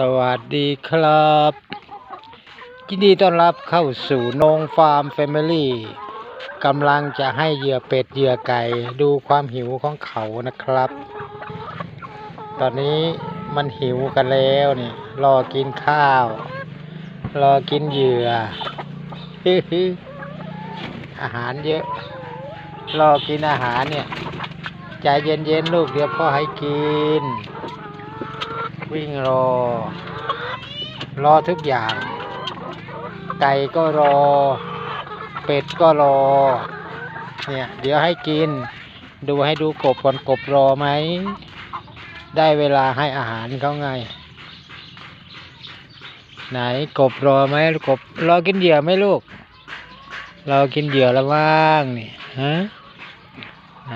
สวัสดีครับยินดีต้อนรับเข้าสู่นงฟาร์มแฟมิลี่กำลังจะให้เหยื่อเป็ดเหยื่อไก่ดูความหิวของเขานะครับ ตอนนี้มันหิวกันแล้วนี่รอกินข้าว รอกินเหยื่ออาหารเยอะ รอกินอาหารเนี่ยใจเย็นๆลูกเดี๋ยวพ่อให้กิน วิ่งรอ รอทุกอย่าง ไก่ก็รอ เป็ดก็รอ เนี่ย เดี๋ยวให้กิน ดูให้ดูกบก่อนกบรอไหม ได้เวลาให้อาหารเขาไง ไหนกบรอไหมกบรอกินเหยื่อไหมลูกรอกินเหยื่อแล้วว่างนี่ฮะไหน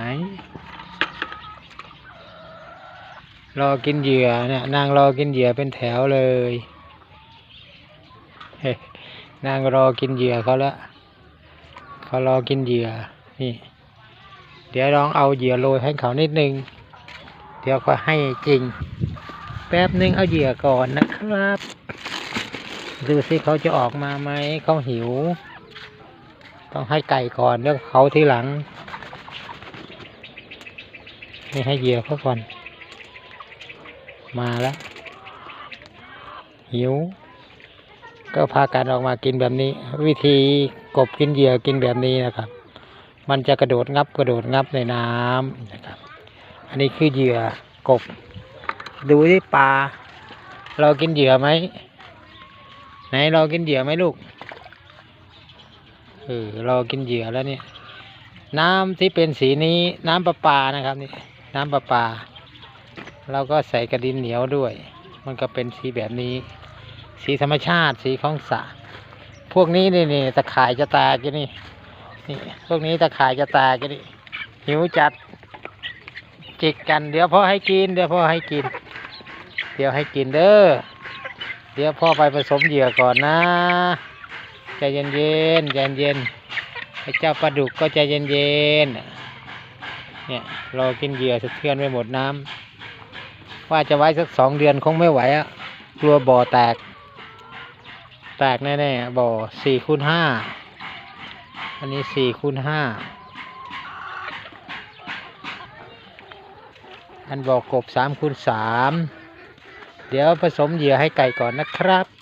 รอกินเหยื่อเนี่ยนางรอกินเหยื่อเป็นแถวเลยนางรอกินเหยื่อเขาล้วเขารอกินเหยื่อนี่ เดี๋ยวลองเอาเหยื่อโรยให้เขานิดนึง เดี๋ยวก็ให้จริง แป๊บนึงเอาเหยื่อก่อนนะครับ ดูสิเขาจะออกมาไหมเขาหิว ต้องให้ไก่ก่อนแล้วเขาทีหลังนี่ให้เหยื่อเขาก่อน มาแล้ว หิว ก็พากันออกมากินแบบนี้ วิธีกบกินเหยื่อกินแบบนี้นะครับ มันจะกระโดดงับกระโดดงับในน้ำนะครับ อันนี้คือเหยื่อกบ ดูที่ปลาเรากินเหยื่อไหมไหนเรากินเหยื่อไหมลูกเออเรากินเหยื่อแล้วเนี่ย น้ำที่เป็นสีนี้น้ำประปานะครับนี่น้ำประปา เราก็ใส่กระดินเหนียวด้วย มันก็เป็นสีแบบนี้ สีธรรมชาติสีของสระพวกนี้นี่นี่ตะข่ายจะแตกอยู่นี่นี่พวกนี้ตะข่ายจะแตกอยู่นี่หิวจัดจิกกันเดี๋ยวพ่อให้กิน เดี๋ยวพ่อให้กิน เดี๋ยวให้กินเด้อเดี๋ยวพ่อไปผสมเหยื่อก่อนนะใจเย็นเย็นใจเย็นไอ้เจ้าปลาดุกก็ใจเย็นเย็นเนี่ยรอกินเหยื่อสะเทือนไปหมดน้ำ ว่าจะไว้สักสองเดือนคงไม่ไหวอะกลัวบ่อแตก แตกแน่ๆบ่อสี่คูณห้าอันนี้สี่คูณห้าอันบ่อกบสามคูณสามเดี๋ยวผสมเหยื่อให้ไก่ก่อนนะครับ